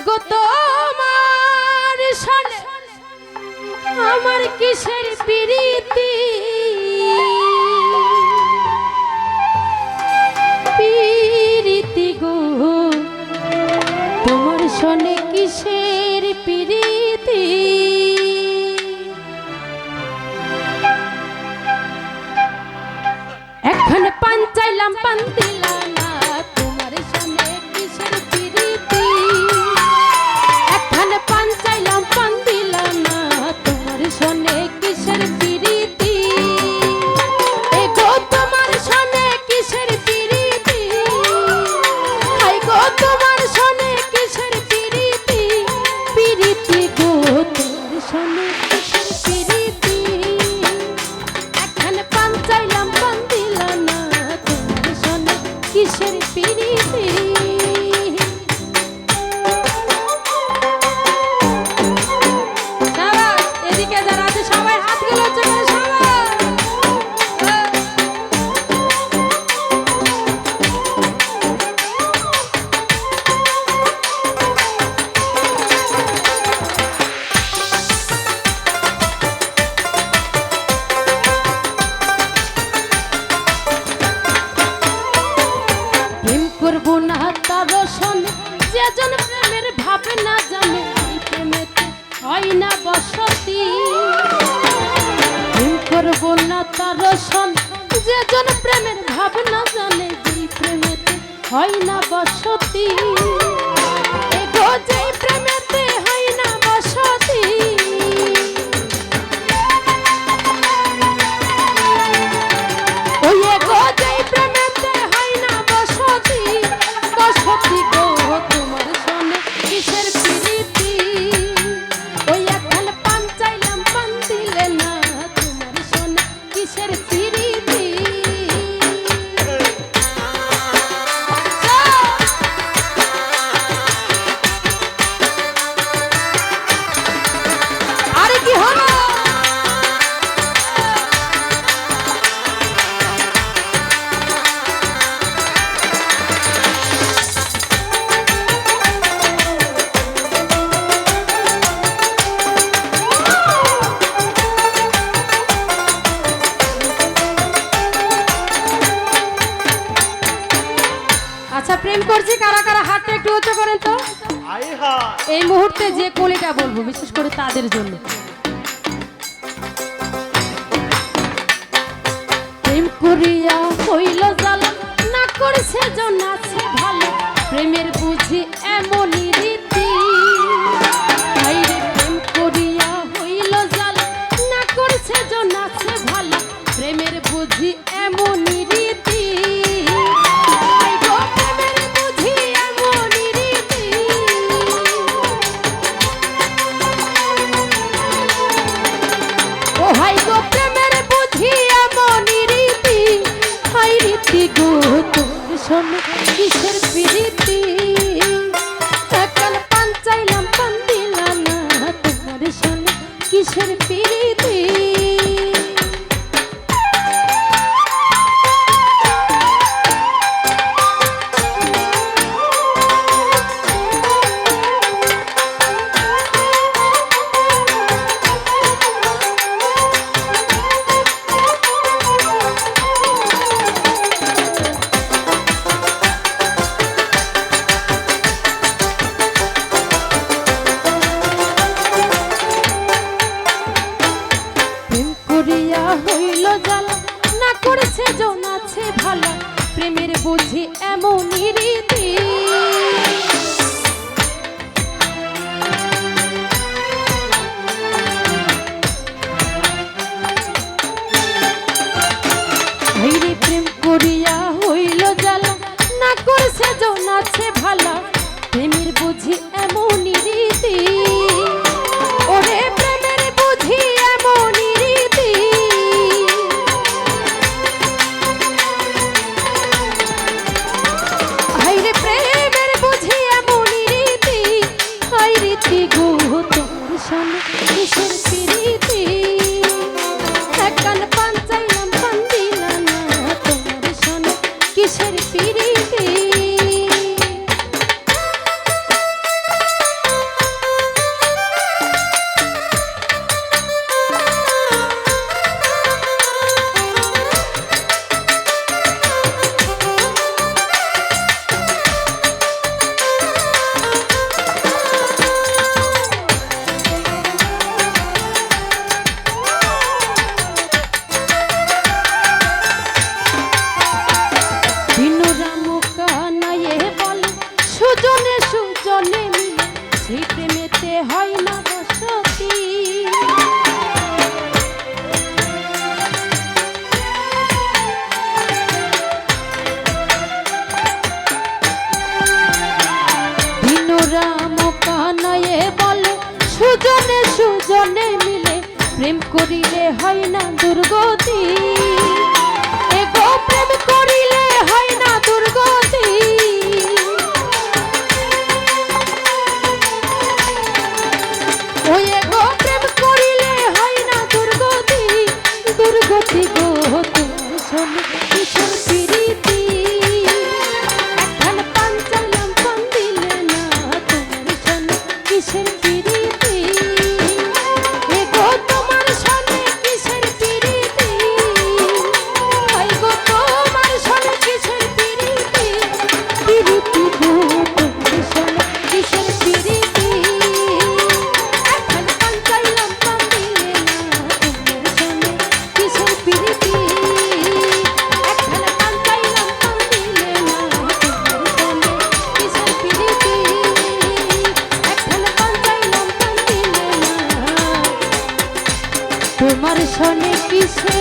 গো তোমার সনে আমার কিসের প্রীতি? প্রীতি গো তোমার সনে কিসের রসন যেজন প্রেমের ভাবনা জানে যে প্রেমেতে হয় না বসতি। আচ্ছা প্রেম করছি, কারা কারা হাতটা একটু উঁচু করেন তো। এই মুহূর্তে যে কলিটা বলব, বিশেষ করে তাদের জন্য। প্রেম করিয়া হইল জ্বালা, না করছে জন আছে ভালো। প্রেমের বুঝি এমনই এখন কিসের প্রীতি? এখন পান চাইলাম পান দিলাম না। আছে ভালো প্রেমের বুঝি এমন রীতি। প্রেম করিয়া হইল জ্বালা না করছে আছে ভালো। কিসের পিরিতি? একান হ্যাঁ, সেই প্রেমেতে হয় না বসতি। রাম কানয়ে বলে, সুজনে সুজনে মিলে প্রেম করিলে হয় না দুর্গতি। গো তুমি শোন কিশোর ফিরিত তোমার শোনে কিসে?